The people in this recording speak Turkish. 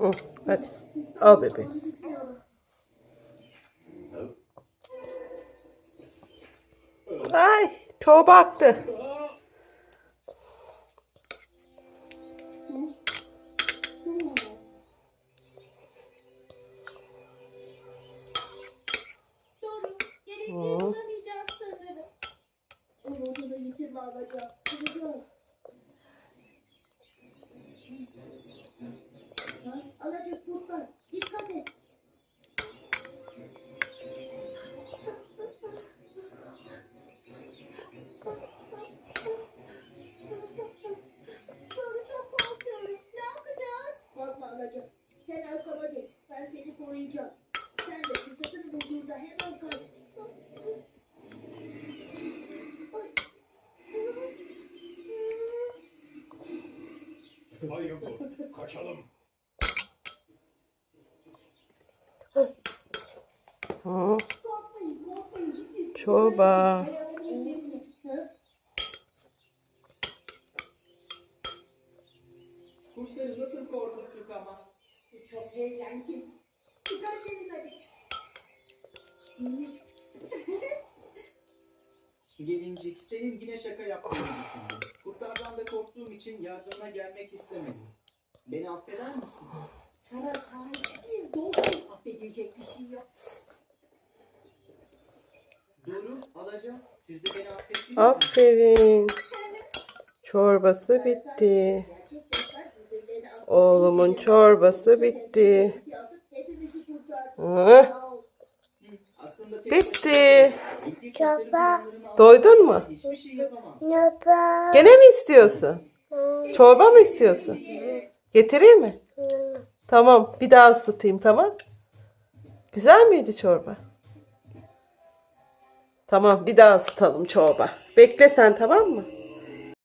Hı, hadi. Al bebeğim. Ay çorba aktı. Doğru. Korkma alacak. Sen arkama gel. Ben seni koruyacağım. Sen de fırsatını bulduğunda hemen kaç. Hayır bu. Kaçalım. Hı, Korkmayın, korkmayın. Biz- çorba. Ayağımın izini. Hı? Kuşları nasıl korkuttuk ama. Çok eğlenceli. Çıkar seni hadi. Gelincik senin yine şaka yaptığını düşündüm. Kurtlardan da korktuğum için yardımına gelmek istemedim. Beni affeder misin? Kara sahip biz dostuz. Affedilecek bir şey yok. Doğru, alacağım. Siz de beni affettiniz mi? Aferin. Çorbası bitti. Gerçek dostlar birbirlerini affediyor. Oğlumun çorbası bitti. Hı, bitti. Almak Doydun mu? Yapamaz. Gene mi istiyorsun? Çorba mı istiyorsun? Getireyim mi? Tamam. Bir daha ısıtayım tamam. Güzel miydi çorba? Tamam bir daha ısıtalım çorba. Bekle sen tamam mı?